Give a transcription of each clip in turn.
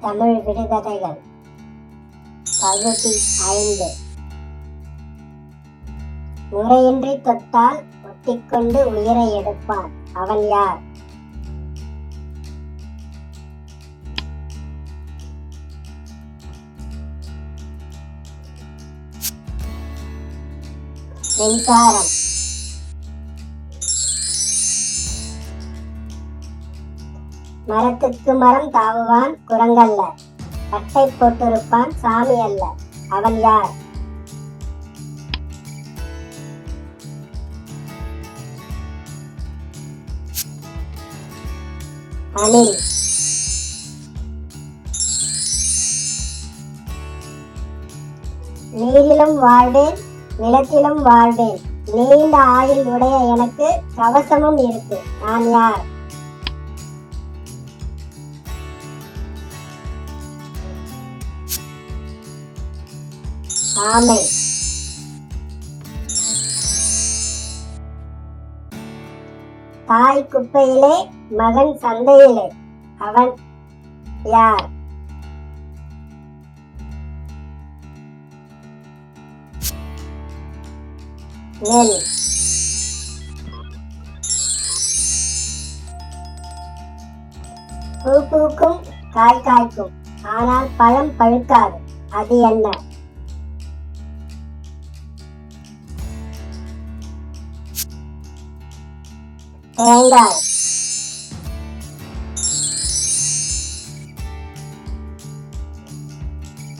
தமிழ் விடுகதைகள். பகுதி ஐந்து. முறையின்றி தொட்டால் ஒட்டிக்கொண்டு உயிரை எடுப்பான் அவன் யார்? மின்சாரம். மரத்துக்கு மரம் தாவுவான் குரங்கல்ல. பட்டை போட்டிருப்பான் சாமி அல்ல அவன் யார்? அணில். நீரிலும் வாழ்வேன் நிலத்திலும் வாழ்வேன். நீண்ட ஆயுள் உடைய எனக்கு கவசமும் இருக்கு. நான் யார்? ஆமை தாய் குப்பையிலே மகன் சந்தையிலே. அவன் யார்? நெல். பூ பூக்கும் காய் காய்க்கும். ஆனால் பழம் பழுக்காது. அது என்ன? தேங்காய்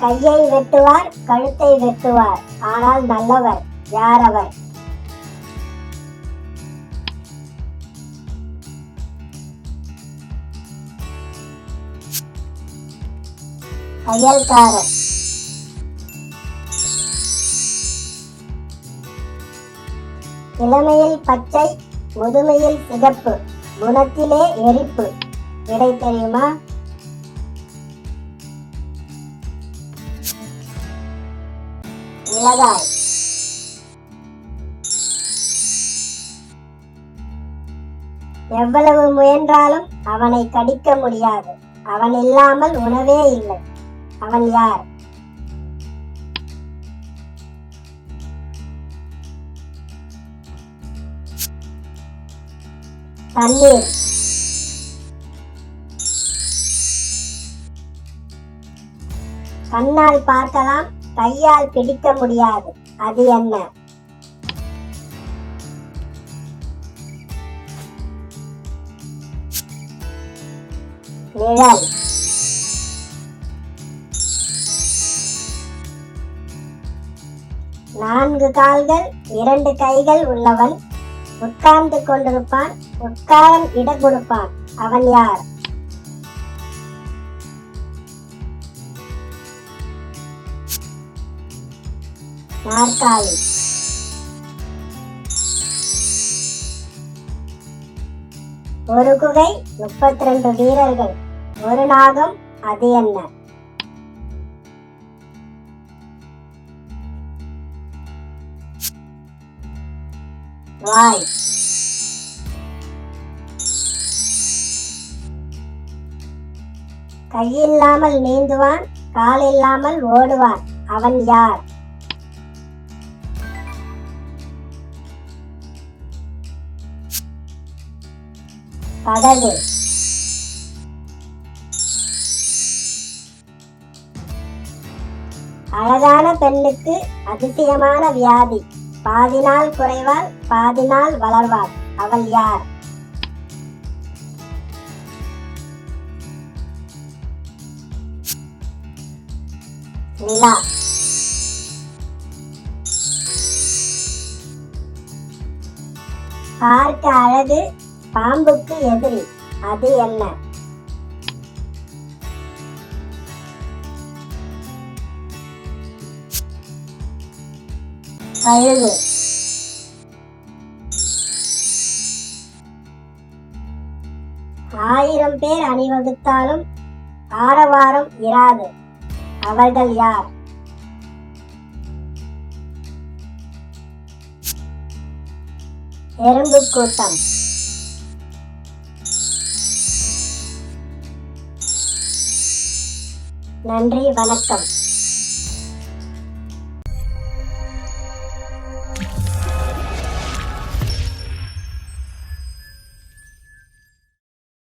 கையை வெட்டுவார் கழுத்தை வெட்டுவார். ஆனால் நல்லவர் யார் அவர் தையல்காரர். இளமையில் பச்சை முதுமையில் சிகப்பு குணத்திலே எரிப்பு. விடை தெரியுமா? மிளகாய். எவ்வளவு முயன்றாலும் அவனை கடிக்க முடியாது. அவன் இல்லாமல் உணவே இல்லை. அவன் யார்? தண்ணீர் கண்ணால் பார்க்கலாம் கையால் பிடிக்க முடியாது. அது என்ன? நிழல். நான்கு கால்கள் இரண்டு கைகள் உள்ளவன். உட்கார்ந்து கொண்டிருப்பான் உட்காரம் இடம் கொடுப்பான். அவன் யார்? நாற்காலி. ஒரு குகை முப்பத்தி ரெண்டு வீரர்கள். ஒரு நாகம் அது என்ன? வாய் கையில்லாமல் நீந்துவான் காலில்லாமல் ஓடுவான். அவன் யார்? படகு அழகான பெண்ணுக்கு அதிசயமான வியாதி. பாதி நாள் குறைவாள் பாதி நாள் வளர்வாள். அவள் யார்? நிலா. பார்க்க அழகு பாம்புக்கு எதிரி. அது என்ன? கழுகு ஆயிரம் பேர் அணிவகுத்தாலும் ஆரவாரம் இராது. அவர்கள் யார்? எறும்பு கூட்டம். நன்றி வணக்கம்.